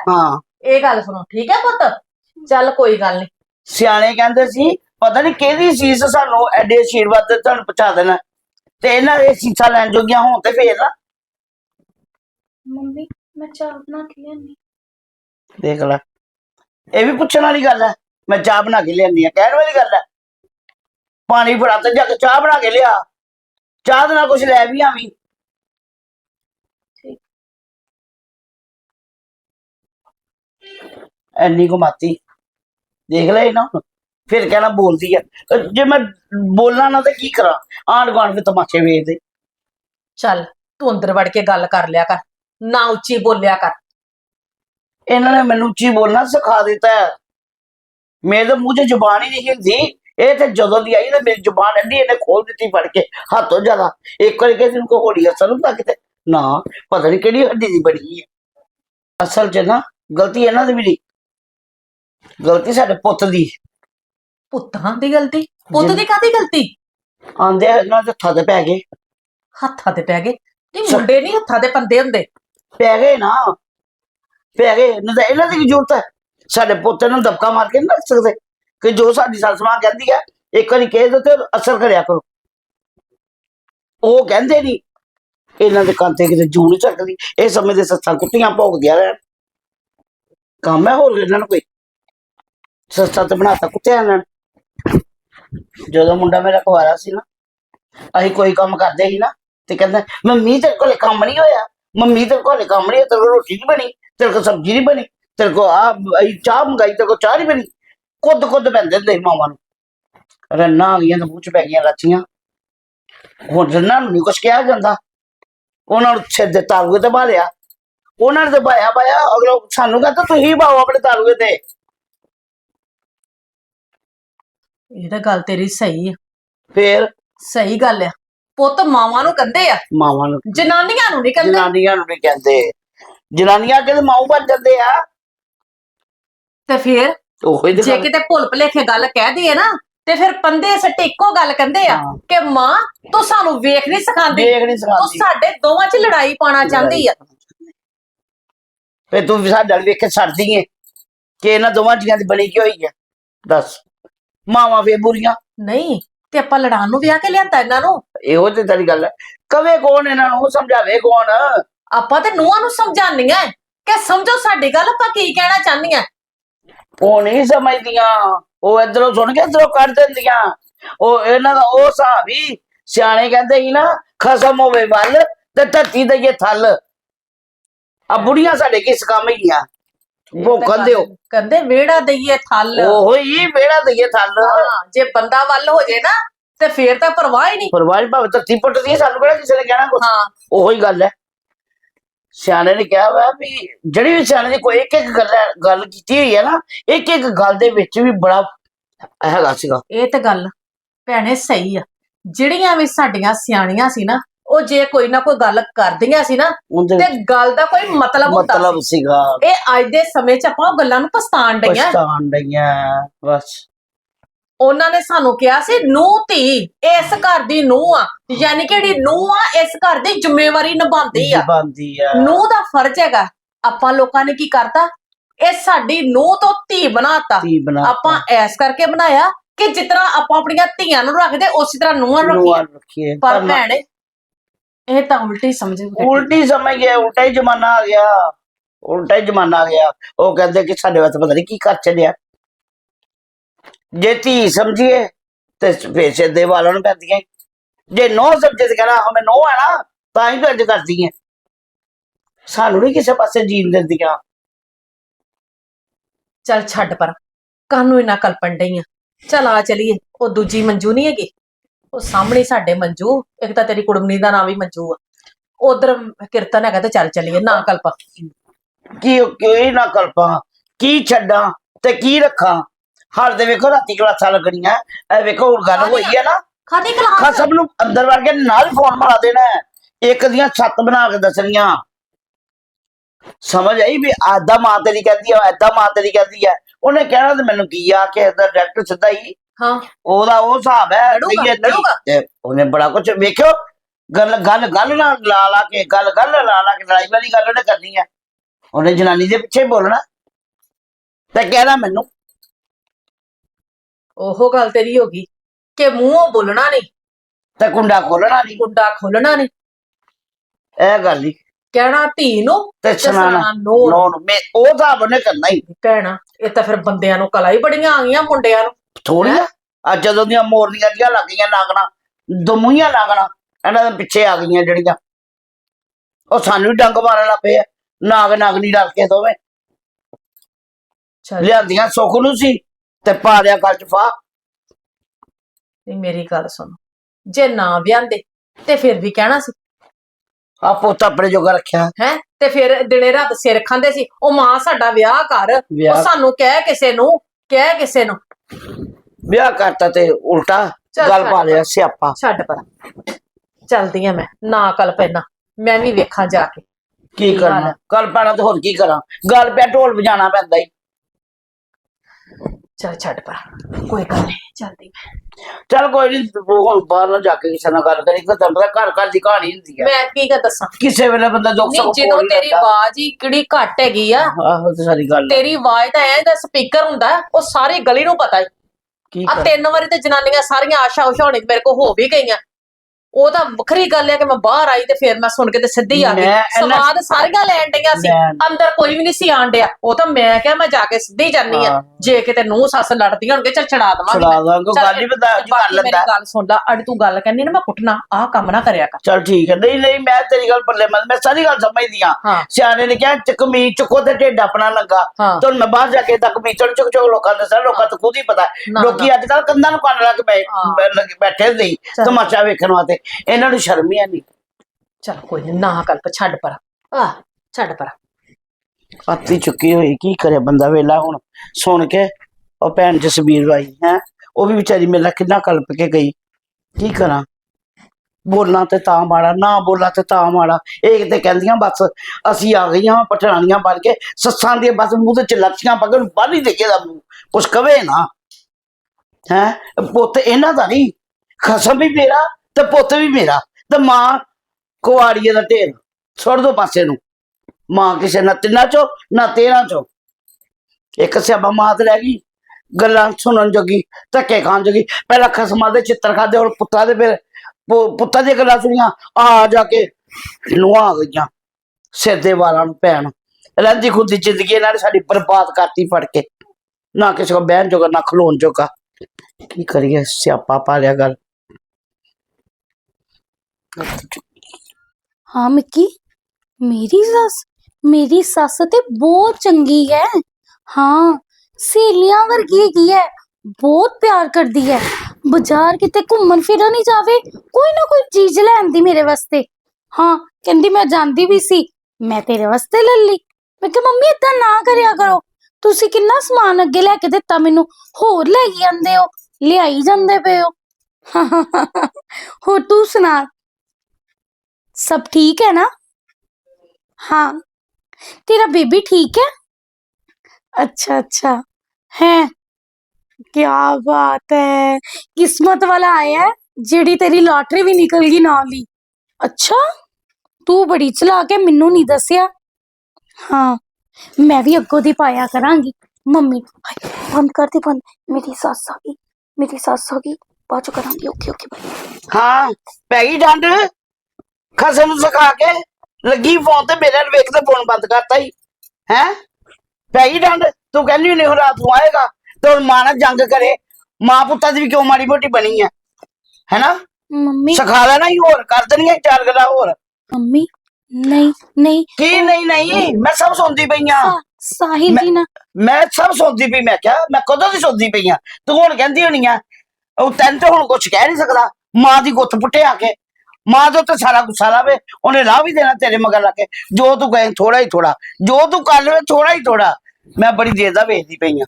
ਇਹ ਗੱਲ ਸੁਣੋ ਠੀਕ ਹੈ ਪੁੱਤ? ਚੱਲ ਕੋਈ ਗੱਲ ਨਹੀਂ ਸਿਆਣੇ ਕਹਿੰਦੇ ਸੀ ਪਤਾ ਨਹੀਂ ਕਿਹਦੀ ਸੀਸ ਸਾਨੂੰ ਐਡੇ ਆਸ਼ੀਰਵਾਦ ਤੇ ਤੁਹਾਨੂੰ ਪਹੁੰਚਾ ਦੇਣਾ। ਤੇ ਇਹਨਾਂ ਦੇ ਸੀਸਾ ਲੈਣ ਜੋਗੀਆਂ ਹੋਣ ਤੇ ਫੇਰ ਨਾ। ਮੰਮੀ ਮੈਂ ਚਾਹ ਬਣਾ ਕੇ ਲਿਆਨੀ ਦੇਖ ਲੈ ਇਹ ਵੀ ਪੁੱਛਣ ਵਾਲੀ ਗੱਲ ਹੈ। ਮੈਂ ਚਾਹ ਬਣਾ ਕੇ ਲਿਆਂਦੀ ਆ ਕਹਿਣ ਵਾਲੀ ਗੱਲ ਹੈ। ਪਾਣੀ ਫੜਾ ਤੇ ਜਾ ਕੇ ਚਾਹ ਬਣਾ ਕੇ ਲਿਆ। ਚਾਹ ਦੇ ਨਾਲ ਕੁਝ ਲੈ ਵੀ ਆਵੀਂ। ਐਨੀ ਘੁਮਾਤੀ ਦੇਖ ਲੈ ਨਾ। ਫਿਰ ਕਹਿਣਾ ਬੋਲਦੀ ਆ। ਅਹ ਜੇ ਮੈਂ ਬੋਲਣਾ ਨਾ ਤੇ ਕੀ ਕਰਾਂ? ਆਂਢ ਗੁਆਂਢ ਦੇ ਤਮਾਸ਼ੇ ਵੇਖਦੇ। ਚੱਲ ਤੂੰ ਅੰਦਰ ਵੜ ਕੇ ਗੱਲ ਕਰ ਲਿਆ ਕਰ। ਨਾ ਉੱਚੀ ਬੋਲਿਆ ਕਰ। ਇਹਨਾਂ ਨੇ ਮੈਨੂੰ ਉੱਚੀ ਬੋਲਣਾ ਸਿਖਾ ਦਿੱਤਾ। ਹੈ। ਮੇਰੇ ਤਾਂ ਮੂੰਹ 'ਚ ਜ਼ੁਬਾਨ ਹੀ ਨਹੀਂ ਹਿਲਦੀ ਇਹ ਤੇ ਜਦੋਂ ਦੀ ਆਈ ਨਾ ਮੇਰੀ ਜ਼ੁਬਾਨ ਅੱਡੀ ਇਹਨੇ ਖੋਲ ਦਿੱਤੀ ਫੜ ਕੇ ਹੱਥੋਂ ਜ਼ਿਆਦਾ। ਇੱਕ ਵਾਰੀ ਕਿਸੇ ਨੂੰ ਕੋ ਹੋੜੀ ਅਸਰ ਹੁੰਦਾ ਕਿਤੇ। ਨਾ ਪਤਾ ਨਹੀਂ ਕਿਹੜੀ ਹੱਡੀ ਦੀ ਬਣੀ ਹੈ ਅਸਲ 'ਚ ਨਾ ਗਲਤੀ ਇਹਨਾਂ ਦੀ ਵੀ ਨਹੀਂ। ਗਲਤੀ ਸਾਡੇ ਪੁੱਤ ਦੀ। ਪੁੱਤਾਂ ਦੀ ਗਲਤੀ? ਪੁੱਤ ਦੀ ਕਾਦੀ ਗਲਤੀ? ਆਂਦੇ ਇਹਨਾਂ ਦੇ ਹੱਥਾਂ ਤੇ ਪੈ ਗਏ। ਹੱਥਾਂ ਤੇ ਪੈ ਗਏ? ਸਰ- ਮੁੰਡੇ ਨਹੀਂ ਹੱਥਾਂ ਤੇ ਪੰਦੇ ਹੁੰਦੇ? ਪੈ ਗਏ ਨਾ। ਪੈ ਗਏ। ਨਹੀਂ ਤਾਂ ਇਹਨਾਂ ਦੀ ਕੀ ਜ਼ਰੂਰਤ ਹੈ। ਸਾਡੇ ਪੁੱਤ ਨੂੰ ਦਬਕਾ ਮਾਰ ਕੇ ਨਹੀਂ ਰੱਖ ਸਕਦੇ। ਕਿ ਜੋ ਸਾਡੀ ਸੱਸ ਮਾਂ ਕਹਿੰਦੀ ਹੈ ਇੱਕ ਵਾਰੀ ਕਹਿ ਦੋ ਤੇ ਅਸਰ ਕਰਿਆ ਕਰੋ। ਉਹ ਕਹਿੰਦੇ ਨਹੀਂ ਇਹਨਾਂ ਦੇ ਕੰਨ ਤੇ ਕਿਤੇ ਜੂ ਨਹੀਂ ਚੱਕਦੀ। ਇਹ ਸਮੇਂ ਦੇ ਸੱਸਾਂ ਕੁੱਟੀਆਂ ਭੋਗਦੀਆਂ ਰਹਿਣ। ਕੰਮ ਹੈ ਹੋਰ ਇਹਨਾਂ ਨੂੰ ਕੋਈ? ਸਸਤਾ ਤੇ ਬਣਾਤਾ ਕੁੱਤਿਆਂ ਇਹਨਾਂ ਨੇ। ਜਦੋਂ ਮੁੰਡਾ ਮੇਰਾ ਕੁਆਰਾ ਸੀ ਨਾ ਅਸੀਂ ਕੋਈ ਕੰਮ ਕਰਦੇ ਸੀ ਨਾ ਤੇ ਕਹਿੰਦਾ ਮੰਮੀ ਤੇਰੇ ਕੋਲੇ ਕੰਮ ਨਹੀਂ ਹੋਇਆ। ਮੰਮੀ ਤੇਰੇ ਕੋਲੇ ਕੰਮ ਨਹੀਂ ਹੋਇਆ, ਤੇਰੇ ਕੋਲ ਰੋਟੀ ਨਹੀਂ ਬਣੀ ਤੇਰੇ ਕੋਲ ਸਬਜ਼ੀ ਨਹੀਂ ਬਣੀ ਤੇਰੇ ਕੋਲ ਆ ਅਸੀਂ ਚਾਹ ਮੰਗਾਈ ਤੇਰੇ ਕੋਲ ਚਾਹ ਨਹੀਂ ਬਣੀ। ਕੁੱਦ ਕੁੱਦ ਪੈਂਦੇ ਹੁੰਦੇ ਸੀ ਮਾਵਾਂ ਨੂੰ। ਰੰਨਾਂ ਆ ਗਈਆਂ ਤੇ ਮੂੰਹ ਚ ਪੈ ਗਈਆਂ ਰਾਚੀਆਂ ਹੁਣ ਰੰਨਾਂ ਨੂੰ ਨਹੀਂ ਕੁਛ ਕਿਹਾ ਜਾਂਦਾ। ਉਹਨਾਂ ਨੂੰ ਸਿਰ ਦੇ ਤਾਲੂਏ ਤੇ ਬਾਲਿਆ ਉਹਨਾਂ ਨੇ ਤੇ ਬਾਇਆ ਬਾਇਆ ਅਗਲਾ ਸਾਨੂੰ ਕਹਿੰਦਾ ਤੁਸੀਂ ਬਾਓ ਆਪਣੇ ਤਾਲੂਏ ਤੇ ਇਹ ਤਾਂ ਗੱਲ ਤੇਰੀ ਸਹੀ ਹੈ ਫੇਰ? ਸਹੀ ਗੱਲ ਆ। ਪੁੱਤ ਮਾਵਾਂ ਨੂੰ ਕੰਦੇ ਆ। ਮਾਵਾਂ ਨੂੰ ਜਨਾਨੀਆਂ ਨੂੰ ਨਹੀਂ ਕੰਦੇ ਜਨਾਨੀਆਂ ਨੂੰ ਨਹੀਂ ਕਹਿੰਦੇ। ਜਨਾਨੀਆਂ ਕਹਿੰਦੇ ਮਾਊ ਬਣ ਜਾਂਦੇ ਆ। ਤੇ ਫਿਰ? ਉਹੀ ਤੇ ਜੇ ਗੱਲ- ਕਿਤੇ ਭੁੱਲ ਭੁਲੇਖੇ ਗੱਲ ਕਹਿ ਦਈਏ ਨਾ ਤੇ ਫਿਰ ਪੰਦੇ ਸੱਟੇ ਇੱਕੋ ਗੱਲ ਕਹਿੰਦੇ ਆ ਹਾਂ। ਕਿ ਮਾਂ ਤੂੰ ਸਾਨੂੰ ਵੇਖ ਨਹੀਂ ਸਿਖਾਉਂਦੀ। ਦੇਖ ਨਹੀਂ ਤੂੰ ਸਿਖਾਉਂਦੀ ਸਾਡੇ ਦੋਵਾਂ 'ਚ ਲੜਾਈ ਪਾਉਣਾ ਚਾਹੁੰਦੀ ਆ। ਫੇ ਤੂੰ ਵੀ ਸਾਡੇ ਨਾਲ ਵੇਖ ਕੇ ਛੱਡਦੀ ਏ। ਕਿ ਇਹਨਾਂ ਦੋਵਾਂ ਜੀਆਂ ਦੀ ਬਣੀ ਕੀ ਹੋਈ ਹੈ ਦੱਸ। ਮਾਵਾਂ ਫੇ ਬੁਰੀਆਂ। ਨਹੀਂ ਤੇ ਆਪਾਂ ਲੜਾਉਣ ਨੂੰ ਵਿਆਹ ਕੇ ਲਿਆਂਦਾ ਇਹਨਾਂ ਨੂੰ। ਇਹੋ ਤੇ ਤੇਰੀ ਗੱਲ ਹੈ ਕਵੇ ਕੌਣ ਇਹਨਾਂ ਨੂੰ ਸਮਝਾਵੇ ਕੌਣ? ਆਪਾਂ ਤੇ ਨੂੰਹਾਂ ਨੂੰ ਸਮਝਾਉਂਦੀਆਂ ਕਿ ਸਮਝੋ ਸਾਡੀ ਗੱਲ ਆਪਾਂ ਕੀ ਕਹਿਣਾ ਚਾਹੁੰਦੀਆਂ ਉਹ ਨਹੀਂ ਸਮਝਦੀਆਂ। ਉਹ ਇਧਰੋਂ ਸੁਣ ਕੇ ਇਧਰੋਂ ਕੱਢ ਦਿੰਦੀਆਂ। ਉਹ ਇਹਨਾਂ ਦਾ ਉਹ ਹਿਸਾਬ ਹੀ ਸਿਆਣੇ ਕਹਿੰਦੇ ਸੀ ਨਾ ਖਸਮ ਹੋਵੇ ਵੱਲ ਤੇ ਧਰਤੀ ਦਈਏ ਥੱਲ। ਆ ਬੁੜੀਆਂ ਸਾਡੇ ਕਿਸ ਕੰਮ ਹੀ ਆ। ਉਹ ਕਹਿੰਦੇ ਹੋ। ਕਹਿੰਦੇ ਵਿਹੜਾ ਦਈਏ ਥਲ। ਉਹ ਹੀ ਬੇੜਾ ਦਈਏ ਥੱਲ। ਹਾਂ ਜੇ ਬੰਦਾ ਵੱਲ ਹੋ ਜੇ ਨਾ ਤੇ ਫੇਰ ਤਾਂ ਪਰਵਾਹ ਹੀ ਨਹੀਂ। ਪਰਵਾਜ ਭਾਵੇਂ ਧਰਤੀ ਪੁੱਟਦੀ ਹੈ ਸਾਨੂੰ ਕਿਹੜਾ ਕਿਸੇ ਨੇ ਕਹਿਣਾ ਕੁਛ? ਹਾਂ। ਉਹੋ ਹੀ ਗੱਲ ਹੈ। ਸਿਆਣੇ ਨੇ ਕਿਹਾ ਵਾ ਵੀ ਜਿਹੜੀ ਵੀ ਸਿਆਣੇ ਦੀ ਕੋਈ ਇੱਕ ਇੱਕ ਗੱਲ ਗੱਲ ਕੀਤੀ ਹੋਈ ਹੈ ਨਾ ਇੱਕ ਇੱਕ ਗੱਲ ਦੇ ਵਿੱਚ ਵੀ ਬੜਾ ਹੈਗਾ ਸੀਗਾ। ਇਹ ਤੇ ਗੱਲ ਭੈਣੇ ਸਹੀ ਆ। ਜਿਹੜੀਆਂ ਵੀ ਸਾਡੀਆਂ ਸਿਆਣੀਆਂ ਸੀ ਨਾ ਉਹ ਜੇ ਕੋਈ ਨਾ ਕੋਈ ਗੱਲ ਕਰਦੀਆਂ ਸੀ ਨਾ ਉਹਦੇ ਤੇ ਗੱਲ ਦਾ ਕੋਈ ਮਤਲਬ ਹੁੰਦਾ ਮਤਲਬ ਸੀਗਾ। ਇਹ ਅੱਜ ਦੇ ਸਮੇਂ 'ਚ ਆਪਾਂ ਉਹ ਗੱਲਾਂ ਨੂੰ ਪਛਤਾਣ ਡਈਆਂ। ਪਛਤਾਣ ਡਈਆਂ ਬਸ। ਉਹਨਾਂ ਨੇ ਸਾਨੂੰ ਕਿਹਾ ਸੀ ਨੂੰਹ ਧੀ ਇਸ ਘਰ ਦੀ ਨੂੰਹ ਆ। ਯਾਨੀ ਕਿ ਜਿਹੜੀ ਨੂੰਹ ਆ ਇਸ ਘਰ ਦੀ ਜ਼ਿੰਮੇਵਾਰੀ ਨਿਭਾਉਂਦੀ ਆ। ਬੰਦੀ ਆ। ਨੂੰਹ ਦਾ ਫਰਜ਼ ਹੈਗਾ ਆਪਾਂ ਲੋਕਾਂ ਨੇ ਕੀ ਕਰਤਾ? ਇਹ ਸਾਡੀ ਨੂੰਹ ਤੋਂ ਧੀ ਬਣਾਤਾ। ਆਪਾਂ ਐਸ ਕਰਕੇ ਬਣਾਇਆ ਕਿ ਜਿਤਨਾ ਆਪਾਂ ਆਪਣੀਆਂ ਧੀਆਂ ਨੂੰ ਰੱਖਦੇ ਉਸੇ ਤਰ੍ਹਾਂ ਨੂੰਹਾਂ ਨੂੰ ਰੱਖੀਏ। ਨੂੰ ਪਰ ਨਾ- ਭੈਣੇ ਇਹ ਤਾਂ ਉਲਟੀ ਸਮਝ ਬੈਠੀ। ਉਲਟੀ ਸਮਝ ਗਿਆ ਉਲਟਾ ਹੀ ਜ਼ਮਾਨਾ ਆ ਗਿਆ। ਉਲਟਾ ਹੀ ਜ਼ਮਾਨਾ ਆ ਗਿਆ। ਉਹ ਕਹਿੰਦੇ ਕਿ ਸਾਡੇ ਵਾਸਤੇ ਪਤਾ ਨਹੀਂ ਕੀ ਕਰ ਚੱਲਿਆ ਜੇ ਧੀ ਸਮਝੀਏ ਤੇ ਫੇਰ ਸਿੱਧੇ ਵਾਲਾਂ ਨੂੰ ਪੈਂਦੀਆਂ। ਜੇ ਨੋ ਸਮਝੇ ਤੇ ਕਹਿੰਦਾ ਹਮੇ ਨੋ ਹੈ ਨਾ ਤਾਂ ਹੀ ਗੱਜ ਕਰਦੀ ਹੈ ਸਾਨੂੰ ਨਹੀਂ ਕਿਸੇ ਪਾਸੇ ਜੀਣ ਦਿੰਦੀਆਂ। ਚੱਲ ਛੱਡ ਪਰ। ਕਾਨੂੰ ਇਨਾ ਕਲਪਣ ਡਈ ਆ ਚੱਲ ਆ ਚਲੀਏ। ਉਹ ਦੂਜੀ ਮੰਜੂ ਨਹੀਂ ਹੈਗੀ? ਉਹ ਸਾਹਮਣੇ ਸਾਡੇ ਮੰਜੂ ਇੱਕ ਤਾਂ ਤੇਰੀ ਕੁੜਮਣੀ ਦਾ ਨਾਂ ਵੀ ਮੰਜੂ ਆ। ਉਧਰ ਕੀਰਤਨ ਹੈਗਾ ਤੇ ਚੱਲ ਚਲੀਏ ਨਾ ਕਲਪਾ। ਕੀ ਕੀ ਨਾ ਕਲਪਾਂ? ਕੀ ਛੱਡਾਂ ਤੇ ਕੀ ਰੱਖਾਂ? ਹਾਲ ਦੇ ਵੇਖੋ ਰਾਤੀ ਕਲਾਸਾਂ ਲੱਗਣੀਆਂ ਇਹ ਵੇਖੋ ਹੁਣ ਗੱਲ ਹੋਈ ਹੈ ਨਾ। ਖਾਦੀ ਖਾ ਕਲਾਸ ਸਭ ਨੂੰ ਅੰਦਰ ਵੜ ਕੇ ਨਾਲ ਫੋਨ ਮਾਰਾ ਦੇਣਾ। ਇੱਕ ਦੀਆਂ ਸੱਤ ਬਣਾ ਕੇ ਦੱਸਣੀਆਂ। ਸਮਝ ਆਈ ਵੀ ਆਦਾ ਮਾਂ ਤੇਰੀ ਕਹਿੰਦੀ ਆ ਐਦਾ ਮਾਂ ਤੇਰੀ ਕਹਿੰਦੀ ਆ। ਉਹਨੇ ਕਹਿਣਾ ਤੇ ਮੈਨੂੰ ਕੀ ਆ ਕਿ ਇਹਦਾ ਡਾਇਰੈਕਟ ਸਿੱਧਾ ਹੀ ਹਾਂ। ਉਹਦਾ ਉਹ ਹਿਸਾਬ ਹੈ ਲੜੂਗਾ, ਨਹੀਂ ਲੜੂਗਾ। ਤੇ ਉਹਨੇ ਬੜਾ ਕੁਝ ਵੇਖਿਓ ਗੱਲ ਗੱਲ ਗੱਲ ਨਾਲ ਲਾ ਲਾ ਕੇ ਗੱਲ ਗੱਲ ਲਾ ਲਾ ਕੇ ਲੜਾਈ ਵਾਲੀ ਗੱਲ ਉਹਨੇ ਕਰਨੀ ਹੈ ਉਹਨੇ ਜਨਾਨੀ ਦੇ ਪਿੱਛੇ ਬੋਲਣਾ। ਤੇ ਕਹਿਣਾ ਮੈਨੂੰ। ਉਹ ਗੱਲ ਤੇਰੀ ਹੋ ਗਈ ਕਿ ਮੂੰਹੋਂ ਬੋਲਣਾ ਨਹੀਂ। ਤੇ ਕੁੰਡਾ ਖੋਲਣਾ ਨਹੀਂ। ਗੁੱਡਾ ਖੋਲਣਾ ਨਹੀਂ। ਇਹ ਗੱਲ ਹੀ ਕਹਿਣਾ ਧੀ ਨੂੰ ਤੇ ਸੁਣਾਣਾ ਨੂੰਹ ਨੂੰ। ਨੋ। ਮੈਂ ਉਹ ਹਿਸਾਬ ਉਹਨੇ ਕਰਨਾ ਹੀ। ਭੈਣਾ ਇਹ ਤਾਂ ਫਿਰ ਬੰਦਿਆਂ ਨੂੰ ਕਲਾ ਹੀ ਬੜੀਆਂ ਆ ਗਈਆਂ ਮੁੰਡਿਆਂ ਨੂੰ। ਥੋੜੀਆਂ ਅੱਜ ਜਦੋਂ ਦੀਆਂ ਮੋਰਨੀਆਂ ਦੀਆਂ ਲੱਗ ਗਈਆਂ ਨਾਗਣਾ ਦਮੂਈਆਂ ਨਾਗਣਾ ਇਹਨਾਂ ਦੇ ਪਿੱਛੇ ਆ ਗਈਆਂ ਜਿਹੜੀਆਂ। ਉਹ ਸਾਨੂੰ ਡੰਗ ਮਾਰਨ ਲੱਗ ਪਏ ਆ। ਨਾਗ ਨਾਗਨੀ ਰਲ ਕੇ ਦੋਵੇਂ। ਚੱਲ। ਲਿਆਂਦੀਆਂ ਸੁੱਖ ਨੂੰ ਸੀ ਤੇ ਪਾ ਲਿਆ ਗੱਲ ਚ ਫਾ ਨਹੀਂ, ਮੇਰੀ ਗੱਲ ਸੁਣ। ਜੇ ਨਾ ਵਿਆਹਦੇ ਤੇ ਫਿਰ ਵੀ ਕਹਿਣਾ ਸੀ। ਆ ਪੁੱਤ ਆਪਣੇ ਜੋਗਾ ਰੱਖਿਆ। ਹੈ? ਤੇ ਫਿਰ ਦਿਨੇ ਰਾਤ ਸਿਰ ਖਾਂਦੇ ਸੀ। ਉਹ ਮਾਂ ਸਾਡਾ ਵਿਆਹ ਕਰ। ਉਹ ਵਿਆਹ ਸਾਨੂੰ ਕਹਿ ਕਿਸੇ ਨੂੰ ਕਹਿ ਕਿਸੇ ਨੂੰ। ਵਿਆਹ ਕਰਤਾ ਤੇ ਉਲਟਾ ਚੱਲ ਗੱਲ ਛੱਡ ਪਾ ਲਿਆ ਸਿਆਪਾ। ਛੱਡ ਪਰ। ਚਲਦੀ ਆ ਮੈਂ। ਨਾ ਕੱਲ ਪੈਣਾ। ਮੈਂ ਵੀ ਵੇਖਾਂ ਜਾ ਕੇ। ਕੀ ਕਰਨਾ? ਹੈ? ਗੱਲ ਪੈਣਾ ਤੇ ਹੋਰ ਕੀ ਕਰਾਂ? ਗੱਲ ਪਿਆ ਢੋਲ ਵਜਾਣਾ ਪੈਂਦਾ ਈ। ਚੱਲ ਛੱਡ ਪਰ ਕੋਈ ਗੱਲ ਨਹੀਂ ਚਲਦੀ ਮੈਂ। ਚੱਲ ਕੋਈ ਨਹੀਂ ਹੁਣ ਬਾਹਰ ਨਾ ਜਾ ਕੇ ਕਿਸੇ ਨਾਲ ਗੱਲ ਕਰੀ ਕਿ ਤੁਹਾਨੂੰ ਪਤਾ ਘਰ ਘਰ ਦੀ ਕਹਾਣੀ ਹੁੰਦੀ ਹੈ ਮੈਂ ਕੀ ਕਰ ਦੱਸਾਂ? ਕਿਸੇ ਵੇਲੇ ਬੰਦਾ ਦੁੱਖ ਨਹੀਂ ਸੁੱਖ ਜਦੋਂ ਬੋਲ ਤੇਰੀ। ਆਵਾਜ਼ ਹੀ ਕਿਹੜੀ ਘੱਟ ਹੈਗੀ ਆ ਆਹੋ ਤੇ ਸਾਰੀ ਗੱਲ ਹੈ। ਤੇਰੀ ਆਵਾਜ਼ ਤਾਂ ਐਂ ਦਾ ਸਪੀਕਰ ਹੁੰਦਾ ਉਹ ਸਾਰੀ ਗਲੀ ਨੂੰ ਪਤਾ ਹੈ। ਕੀ ਆ ਕਰ ਤਿੰਨ ਵਾਰੀ ਤੇ ਜਨਾਨੀਆਂ ਸਾਰੀਆਂ ਆਸ਼ਾ ਉਸ਼ਾ ਹੋਣੀ ਮੇਰੇ ਕੋ ਹੋ ਵੀ ਗਈਆਂ। ਉਹ ਤਾਂ ਵੱਖਰੀ ਗੱਲ ਹੈ ਕਿ ਮੈਂ ਬਾਹਰ ਆਈ ਤੇ ਫਿਰ ਮੈਂ ਸੁਣ ਕੇ ਤੇ ਸਿੱਧੀ ਆ ਗਈ। ਮੈਂ ਸਵਾਦ ਸਾਰੀਆਂ ਲੈਣ ਡਈਆਂ ਸੀ। ਅੰਦਰ ਕੋਈ ਵੀ ਨਹੀਂ ਸੀ ਆਣ ਡਿਆ। ਉਹ ਤਾਂ ਮੈਂ ਕਿਹਾ ਮੈਂ ਜਾ ਕੇ ਸਿੱਧੀ ਜਾਨੀ ਆ। ਜੇ ਕਿਤੇ ਨੂੰ ਸੱਸ ਲੜਦੀਆਂ ਹੋਣਗੇ ਚੱਲ ਛੜਾ ਦਵਾਂਗੀ। ਦਾਂਗੇ ਚੱਲ ਗੱਲ ਹੀ ਬਤਾ ਜੀ ਕਰ ਲੈਂਦਾ ਗੱਲ ਸੁਣ ਲੈ ਅੜ ਤੂੰ ਗੱਲ ਕਹਿੰਦੀ ਨਾ ਮੈਂ ਕੁੱਟਣਾ ਆਹ ਕੰਮ ਨਾ ਕਰਿਆ ਕਰ। ਚਲ ਠੀਕ ਹੈ। ਨਹੀਂ ਨਹੀਂ ਮੈਂ ਤੇਰੀ ਗੱਲ ਪੱਲੇ ਮੰਨ ਮੈਂ ਸਾਰੀ ਗੱਲ ਸਮਝਦੀ ਆ ਸਿਆਣੇ ਨੇ ਕਿਹਾ ਚ ਕਮੀਜ਼ ਚੁੱਕੋ ਤੇ ਢਿੱਡ ਆਪਣਾ ਲੱਗਾ ਤੇ ਮੈਂ ਬਾਹਰ ਜਾ ਕੇ ਤਾਂ ਕਮੀਜ਼ ਚੁੱਕ ਚੁੱਕ ਚੁੱਕ ਲੋਕਾਂ ਦੇ ਸਾਰ ਲੋਕਾਂ ਤੋਂ ਖੁਦ ਹੀ ਪਤਾ ਲੋਕੀ ਅੱਜ ਕੱਲ ਕੰਧਾਂ ਨੂੰ ਕੰਨ ਲੱਗ ਪਏ ਬੈਠੇ ਨਹੀਂ। ਤਮਾਸ਼ਾ ਵੇਖਣ ਵਾਸਤੇ। ਇਹਨਾਂ ਨੂੰ ਸ਼ਰਮ ਹੀ ਨਹੀਂ ਚੱਲ ਕੋਈ ਨੀ ਨਾ ਕਲਪ ਛੱਡ ਪਰ। ਆ ਛੱਡ ਪਰ। ਅੱਤੀ ਚੁੱਕੀ ਹੋਈ ਕੀ ਕਰੇ ਬੰਦਾ ਵੇਲਾ ਹੁਣ? ਸੁਣ ਕੇ ਉਹ ਭੈਣ ਜਸਬੀਰ ਬਾਈ ਹੈ? ਉਹ ਵੀ ਵਿਚਾਰੀ ਮੇਲਾ ਕਿੰਨਾ ਕਲਪ ਕੇ ਗਈ। ਕੀ ਕਰਾਂ? ਬੋਲਣਾ ਤੇ ਤਾਂ ਮਾੜਾ ਨਾ ਬੋਲਾਂ ਤੇ ਤਾਂ ਮਾੜਾ। ਇਹ ਤੇ ਕਹਿੰਦੀਆਂ ਬਸ ਅਸੀਂ ਆ ਗਈਆਂ ਪਠਾਣੀਆਂ ਬਣ ਕੇ ਸੱਸਾਂ ਦੇ ਬਸ ਮੂੰਹ ਤੇ ਚਲੱਛੀਆਂ ਪਗਨ ਬੰਨ ਹੀ ਦੇਖੇ ਦਾ ਮੂੰਹ। ਕੁਛ ਕਵੇ ਨਾ। ਹੈ? ਪੁੱਤ ਇਹਨਾਂ ਦਾ ਨਹੀਂ। ਖਸਮ ਵੀ ਮੇਰਾ ਤੇ ਪੁੱਤ ਵੀ ਮੇਰਾ, ਤੇ ਮਾਂ ਕੁਆੜੀਏ ਦਾ ਢੇਰ ਛੋੜ ਦੋ ਪਾਸੇ ਨੂੰ। ਮਾਂ ਕਿਸੇ ਨਾ ਤਿੰਨਾਂ ਚੋਂ, ਨਾ ਤੇਰਾਂ ਚੋਂ। ਇੱਕ ਸਿਆਬਾ ਮਾਤ ਰਹਿ ਗਈ, ਗੱਲਾਂ ਸੁਣਨ ਜੋਗੀ, ਧੱਕੇ ਖਾਣ ਜੋਗੀ, ਪਹਿਲਾਂ ਖਸਮਾਂ ਦੇ ਚਿੱਤਰ ਖਾਦੇ, ਹੁਣ ਪੁੱਤਾਂ ਦੇ ਫਿਰ ਪੁੱਤਾਂ ਦੀਆਂ ਗੱਲਾਂ ਸੁਣੀਆਂ, ਆ ਜਾ ਕੇ ਨੂੰਹਾਂ ਆ ਗਈਆਂ, ਸਿਰ ਦੇ ਵਾਲਾਂ ਨੂੰ ਭੈਣ। ਰਹਿੰਦੀ ਖੁੱਦੀ ਜ਼ਿੰਦਗੀ ਇਹਨਾਂ ਨੇ ਸਾਡੀ ਬਰਬਾਦ ਕਰਤੀ ਫੜ ਕੇ। ਨਾ ਕਿਸੇ ਕੋ ਬਹਿਣ ਜੋਗਾ, ਨਾ ਖਲੋਣ ਜੋਗਾ। ਕੀ ਕਰੀਏ, ਸਿਆਪਾ ਪਾ ਲਿਆ ਗੱਲ। ਹਾਂ ਮਿੱਕੀ, ਮੇਰੀ ਸੱਸ ਮੇਰੀ ਸੱਸ ਤੇ ਬਹੁਤ ਚੰਗੀ ਹੈ। ਹਾਂ, ਸਹੇਲੀਆਂ ਵਰਗੀ ਹੈਗੀ ਹੈ, ਬਹੁਤ ਪਿਆਰ ਕਰਦੀ ਹੈ। ਬਾਜ਼ਾਰ ਕਿਤੇ ਘੁੰਮਣ ਫਿਰਨ ਹੀ ਜਾਵੇ, ਕੋਈ ਨਾ ਕੋਈ ਚੀਜ਼ ਲੈ ਆਂਦੀ ਮੇਰੇ ਵਾਸਤੇ। ਹਾਂ, ਕਹਿੰਦੀ ਮੈਂ ਜਾਂਦੀ ਵੀ ਸੀ, ਮੈਂ ਤੇਰੇ ਵਾਸਤੇ ਲੈ ਲਈ। ਮੈਂ ਕਿਹਾ, ਮੰਮੀ ਇਦਾਂ ਨਾ ਕਰਿਆ ਕਰੋ। ਤੁਸੀਂ ਕਿੰਨਾ ਸਮਾਨ ਅੱਗੇ ਲੈ ਕੇ ਦਿੱਤਾ ਮੈਨੂੰ, ਹੋਰ ਲੈ ਕੇ ਜਾਂਦੇ ਹੋ, ਲਿਆਈ ਜਾਂਦੇ ਪਏ ਹੋ। ਹੋਰ ਤੂੰ ਸੁਣਾ। सब ठीक है ना हाँ तेरा बेबी ठीक है अच्छा अच्छा है क्या बात है किस्मत वाला आया है जेड़ी तेरी लॉटरी भी निकल गई ਨਾਲ ਹੀ ਅੱਛਾ ਤੂੰ ਬੜੀ ਚਲਾ ਕੇ ਮੈਨੂੰ ਨਹੀਂ ਦੱਸਿਆ ਹਾਂ ਮੈਂ ਵੀ ਅੱਗੋਂ ਦੀ ਪਾਇਆ ਕਰਾਂਗੀ ਮੰਮੀ ਹਾਏ, ਬੰਦ ਕਰ ਦੇ ਬੰਦ ਮੇਰੀ ਸੱਸ ਆ ਗਈ ਮੇਰੀ ਸੱਸ ਆ ਗਈ ਬਾਅਦ ਚ ਕਰਾਂਗੀ ਓਕੇ ਓਕੇ ਹਾਂ ਪੈ ਗਈ ਡੰਡ ਖਸਮ ਨੂੰ ਸਿਖਾ ਕੇ ਲੱਗੀ ਫੋਨ ਤੇ ਮੇਰੇ ਨਾਲ ਵੇਖ ਤੇ ਫੋਨ ਬੰਦ ਕਰਤਾ ਹੀ ਹੈ? ਪੈ ਗਈ ਡੰਡ? ਤੂੰ ਕਹਿੰਦੀ ਨਹੀਂ ਹੁਣ ਰਾਤ ਨੂੰ ਆਏਗਾ ਤੇ ਹੁਣ ਮਾਂ ਨਾਲ ਜੰਗ ਕਰੇ। ਮਾਂ ਪੁੱਤਾਂ ਦੀ ਵੀ ਕਿਉਂ ਮਾੜੀ ਮੋਟੀ ਬਣੀ ਹੈ ਹੈਨਾ? ਮੰਮੀ। ਸਿਖਾ ਲੈਣਾ ਹੀ ਹੋਰ ਕਰ ਦੇਣੀਆਂ ਚਾਰ ਗੱਲਾਂ ਹੋਰ। ਮੰਮੀ ਨਹੀਂ ਨਹੀਂ। ਕੀ ਨਹੀਂ ਨਹੀਂ? ਮੈਂ ਸਭ ਸੁਣਦੀ ਪਈ ਆ। ਸਾਹਿਲ ਜੀ ਨਾ। ਮੈਂ ਸਭ ਸੁਣਦੀ ਪਈ ਮੈਂ ਕਿਹਾ ਮੈਂ ਕਦੋਂ ਦੀ ਸੁਣਦੀ ਪਈ ਆ। ਤੂੰ ਹੁਣ ਕਹਿੰਦੀ ਹੋਣੀ ਆ ਉਹ ਤੈਨੂੰ ਤਾਂ ਹੁਣ ਕੁਝ ਕਹਿ ਨਹੀਂ ਸਕਦਾ। ਮਾਂ ਦੀ ਗੁੱਤ ਪੁੱਟੇ ਆ ਕੇ। ਮਾਂ ਦੇ ਉੱਤੇ ਸਾਰਾ ਗੁੱਸਾ ਲਾਵੇ ਉਹਨੇ ਰਾਹ ਵੀ ਦੇਣਾ ਤੇਰੇ ਮਗਰ ਲਾ ਕੇ। ਜੋ ਤੂੰ ਕਹੇ ਥੋੜਾ ਹੀ ਥੋੜਾ ਜੋ ਤੂੰ ਕਰ ਲਵੇ ਥੋੜਾ ਹੀ ਥੋੜਾ ਮੈਂ ਬੜੀ ਦੇਰ ਦਾ ਵੇਖਦੀ ਪਈ ਆ।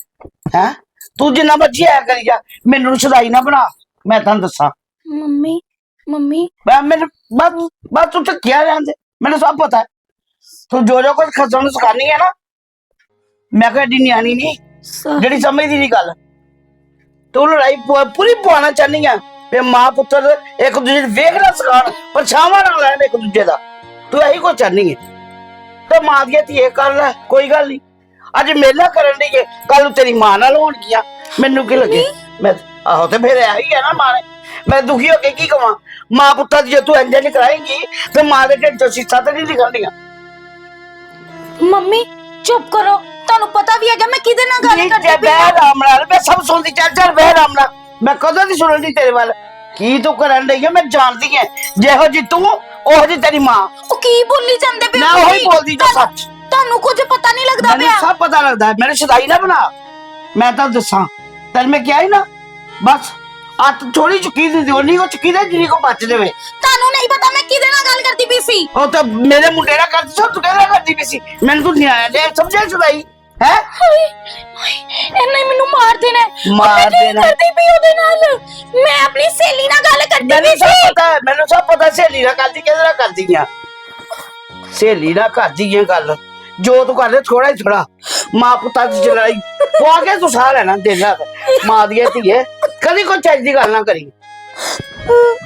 ਹੈ? ਤੂੰ ਜਿੰਨਾ ਮਰਜ਼ੀ ਆਇਆ ਕਰੀ ਜਾ। ਮੈਨੂੰ ਸਦਾਈ ਨਾ ਬਣਾ। ਮੈਂ ਤੁਹਾਨੂੰ ਦੱਸਾਂ। Mummy mummy. ਮੈਂ ਮੈਨੂੰ ਬਸ ਬਸ ਤੂੰ ਟੱਕਿਆ ਜਾਂਦੇ ਮੈਨੂੰ ਸਭ ਪਤਾ ਹੈ। ਤੂੰ ਜੋ ਜੋ ਕੁਝ ਖਸਮ ਨੂੰ ਸਿਖਾਨੀ ਹੈ ਨਾ ਮੈਂ ਕਿਹਾ ਏਡੀ ਨਿਆਣੀ ਨਹੀਂ। ਜਿਹੜੀ ਸਮਝਦੀ ਨਹੀਂ ਗੱਲ। ਤੂੰ ਲੜਾਈ ਪੂਰੀ ਪਵਾਉਣਾ ਚਾਹਨੀ ਆ। ਵੀ ਮਾਂ ਪੁੱਤਰ ਇੱਕ ਦੂਜੇ ਨੂੰ ਵੇਖ ਨਾ ਸਕਾਣ ਪਰਛਾਵਾਂ ਨਾ ਲੈਣ ਇੱਕ ਦੂਜੇ ਦਾ ਤੂੰ ਇਹੀ ਕੁਝ ਚਾਹਨੀ ਹੈ ਤੇ ਮਾਂ ਦੀ ਧੀਏ ਕਰ ਲੈ ਕੋਈ ਗੱਲ ਨਹੀਂ ਅੱਜ ਮੇਲਾ ਕਰਨ ਦੀ ਕੱਲ ਨੂੰ ਤੇਰੀ ਮਾਂ ਨਾਲ ਹੋਣਗੀਆਂ ਮੈਨੂੰ ਕੀ ਲੱਗੇ ਮੈਂ ਆਹੋ ਤੇ ਫਿਰ ਇਹੀ ਹੈ ਨਾ ਮਾਂ ਨੇ ਮੈਂ ਦੁਖੀ ਹੋ ਕੇ ਕੀ ਕਵਾਂ ਮਾਂ ਪੁੱਤਾਂ ਦੀ ਜੇ ਤੂੰ ਇੰਜ ਨਹੀਂ ਕਰਾਏਂਗੀ ਤੇ ਮਾਂ ਦੇ ਢਿੱਡ ਚੋਂ ਸੀਸਾਂ ਤੇ ਨਹੀਂ ਨਿਕਲਣੀਆਂ ਮੰਮੀ ਚੁੱਪ ਕਰੋ ਤੁਹਾਨੂੰ ਪਤਾ ਵੀ ਹੈਗਾ ਮੈਂ ਕਿਹਦੇ ਨਾਲ ਗੱਲ ਨਹੀਂ ਕਰਦੀ ਜੇ ਪਈ ਬਹਿ ਹਾਂ ਰਾਮ ਨਾਲ ਮੈਂ ਸਭ ਸੁਣਦੀ ਚੱਲ ਚੱਲ ਬਹਿ ਰਾਮ ਨਾਲ ਮੈਂ ਕਦੋਂ ਦੀ ਸੁਣਨ ਦੀ ਤੇਰੇ ਵੱਲ ਕੀ ਤੂੰ ਕਰਨ ਰਹੀ ਹੈ ਮੈਂ ਜਾਣਦੀ ਐ ਜਿਹੋ ਜੀ ਤੂੰ ਉਹੋ ਜੀ ਤੇਰੀ ਮਾਂ ਉਹ ਕੀ ਬੋਲੀ ਜਾਂਦੇ ਪਏ ਮੈਂ ਹੋ ਉਹੀ ਤੁਸੀਂ? ਬੋਲਦੀ ਜੋ ਤੁਹਾਨੂੰ- ਸੱਚ ਤੁਹਾਨੂੰ ਕੁਝ ਪਤਾ ਨਹੀਂ ਲੱਗਦਾ ਮੈਨੂੰ ਪਿਆ ਸਭ ਪਤਾ ਲੱਗਦਾ ਹੈ ਮੈਨੂੰ ਸ਼ਦਾਈ ਨਾ ਬਣਾ ਮੈਂ ਤਾਂ ਦੱਸਾਂ ਤੈਨੂੰ ਮੈਂ ਕਿਹਾ ਹੀ ਨਾ ਬਸ ਅੱਤ ਥੋੜੀ ਚੁੱਕੀ ਦੀ ਉਹਨੀ ਕੋ ਚੁੱਕੀ ਦੇ ਜਿੰਨੀ ਕੋ ਬਚ ਜਾਵੇ ਤੁਹਾਨੂੰ ਨਹੀਂ ਪਤਾ ਮੈਂ ਕਿਹਦੇ ਨਾਲ ਗੱਲ ਕਰਦੀ ਪਈ ਸੀ ਉਹ ਤਾਂ ਮੇਰੇ ਮੁੰਡੇ ਨਾਲ ਕਰਦੀ ਸੀ ਤੂੰ ਕਿਹਦੇ ਨਾਲ ਕਰਦੀ ਪਈ ਸੀ ਮੈਨੂੰ ਤੂੰ ਨਿਆਇਆ ਦੇ ਸਮਝਿਆ ਸ਼ਦਾਈ ਹੈ? ਹਾਏ ਹਾਏ, ਇਹਨੇ ਮੈਨੂੰ ਮਾਰ ਦੇਣਾ ਹੈ। ਮਾਰ ਮੈਂ ਕੀ ਦੇਣਾ। ਕਰਦੀ ਪਈ ਉਹਦੇ ਨਾਲ? ਮੈਂ ਆਪਣੀ ਸਹੇਲੀ ਨਾਲ ਗੱਲ ਕਰਦੀ ਮੈਨੂੰ ਪਈ ਸਭ ਸੀ। ਪਤਾ ਹੈ ਮੈਨੂੰ ਸਭ ਪਤਾ ਸਹੇਲੀ ਨਾਲ ਕਰਦੀ ਕਿਹਦੇ ਨਾਲ ਕਰਦੀ ਆ ਸਹੇਲੀ ਨਾਲ ਕਰਦੀ ਹੈ ਗੱਲ। ਜੋ ਤੂੰ ਕਰਦੇ ਥੋੜਾ ਹੀ ਥੋੜਾ ਮਾਂ ਪੁੱਤਾਂ ਦੀ ਲੜਾਈ ਪਵਾ ਕੇ ਤੂੰ ਸਾਹ ਲੈਣਾ ਰਾਤ। ਮਾਂ ਦੀ ਧੀਏ ਕਦੀ ਕੋਈ ਚੱਜ ਦੀ ਗੱਲ ਨਾ ਕਰੀ।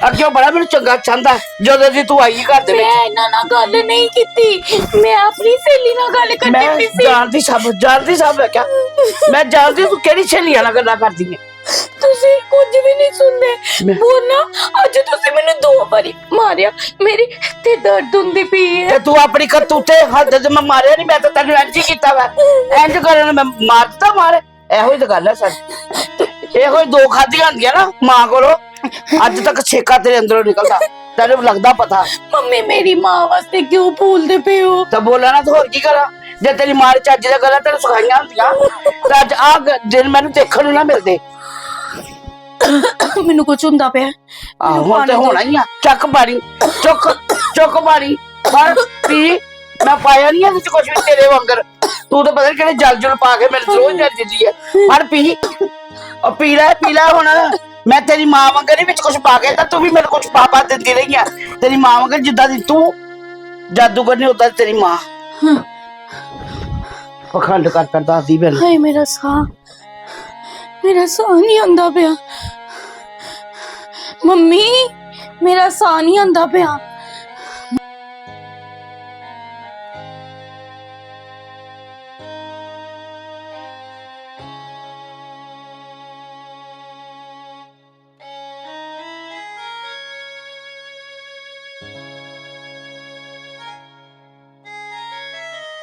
ਅੱਗੇ ਬੜਾ ਮੈਨੂੰ ਚੰਗਾ ਚਾਹੁੰਦਾ ਜਦੋਂ ਦੀ ਤੂੰ ਆਈ ਘਰ ਦੇ ਵਿੱਚ ਮੈਂ ਇਹਨਾਂ ਨਾਲ ਗੱਲ ਨਹੀਂ ਕੀਤੀ ਮੈਂ ਆਪਣੀ ਸਹੇਲੀ ਨਾਲ ਗੱਲ ਕਰਦੀ ਮੈਂ ਪਈ ਸੀ ਜਾਣਦੀ ਸਭ ਜਾਣਦੀ ਸਭ ਹੈ ਕਿਆ ਮੈਂ ਜਾਣਦੀ ਤੂੰ ਕਿਹੜੀ ਸਹੇਲੀਆਂ ਨਾਲ ਗੱਲਾਂ ਕਰਦੀ ਹੈ ਤੁਸੀਂ ਕੁਝ ਵੀ ਨਹੀਂ ਸੁਣਦੇ ਮੈਂ- ਬੋਲਣਾ ਅੱਜ ਤੁਸੀਂ ਮੈਨੂੰ ਦੋ ਵਾਰੀ ਮਾਰਿਆ ਮੇਰੀ ਤੇ ਦਰਦ ਹੁੰਦੀ ਪਈ ਹੈ ਤੇ ਤੂੰ ਆਪਣੀ ਕਰਤੂਤੇ ਹੱਦ ਤੇ ਮੈਂ ਮਾਰਿਆ ਨਹੀਂ ਮੈਂ ਤਾਂ ਤੈਨੂੰ ਇੰਜ ਹੀ ਕੀਤਾ ਵਾ ਇੰਜ ਕਰਨ ਮੈਂ ਮਾਰ ਦਿੱਤਾ ਮਾਰ ਇਹੋ ਹੀ ਤਾਂ ਗੱਲ ਹੈ ਸਰ ਇਹੋ ਹੀ ਦੋ ਖਾਦੀਆਂ ਹੁੰਦੀਆਂ ਨਾ ਮਾਂ ਕੋਲੋਂ ਅੱਜ ਤੱਕ ਛੇਕਾ ਤੇਰੇ ਅੰਦਰੋਂ ਨਿਕਲਦਾ ਤੈਨੂੰ ਲੱਗਦਾ ਪਤਾ ਮੰਮੀ ਮੇਰੀ ਮਾਂ ਵਾਸਤੇ ਕਿਉਂ ਭੁੱਲਦੇ ਪਏ ਹੋ ਤਾਂ ਬੋਲਣਾ ਨਾ ਤਾਂ ਹੋਰ ਕੀ ਕਰਾਂ ਜੇ ਤੇਰੀ ਮਾਂ ਦੇ ਚੱਜ ਦੀਆਂ ਗੱਲਾਂ ਤੈਨੂੰ ਸਿਖਾਈਆਂ ਹੁੰਦੀਆਂ ਤਾਂ ਅੱਜ ਆ ਦਿਨ ਮੈਨੂੰ ਦੇਖਣ ਨੂੰ ਨਾ ਮਿਲਦੇ ਮੈਨੂੰ ਕੁਝ ਹੁੰਦਾ ਪਿਆ ਆਹ ਹੁਣ ਤੇ ਹੋਣਾ ਹੀ ਆ ਚੱਕ ਪਾਣੀ ਚੁੱਕ ਚੁੱਕ ਪਾਣੀ ਪਰ ਪੀ ਮੈਂ ਪਾਇਆ ਨਹੀਂ ਇਹਦੇ ਚ ਕੁਝ ਵੀ ਤੇਰੇ ਵਾਂਗਰ ਤੂੰ ਤਾਂ ਪਤਾ ਨੀ ਕਿਹੜੇ ਜਲ ਜੁਲ ਪਾ ਕੇ ਮੈਨੂੰ ਰੋਜ਼ ਜਲ ਦਿੰਦੀ ਹੈ ਪਰ ਪੀ ਉਹ ਪੀ ਲੈ ਪੀ ਲੈ ਹੁਣ ਮੈਂ ਤੇਰੀ ਮਾਂ ਵਾਂਗਰ ਨਹੀਂ ਵਿੱਚ ਕੁਝ ਪਾ ਕੇ ਤਾਂ ਤੂੰ ਵੀ ਮੈਨੂੰ ਕੁਝ ਪਾ ਪਾ ਦਿੰਦੀ ਰਹੀ ਆ। ਤੇਰੀ ਮਾਂ ਵਾਂਗਰ ਜਿੱਦਾਂ ਦੀ ਤੂੰ ਜਾਦੂਗਰ ਨਹੀਂ ਹੁੰਦਾ ਤੇਰੀ ਮਾਂ। ਪਖੰਡ ਕਰ ਕਰ ਦੱਸਦੀ ਮੈਨੂੰ ਹਾਏ ਮੇਰਾ ਸਾਹ। ਮੇਰਾ ਸਾਹ ਨਹੀਂ ਆਉਂਦਾ ਪਿਆ। ਮੰਮੀ ਮੇਰਾ ਸਾਹ ਨਹੀਂ ਆਉਂਦਾ ਪਿਆ।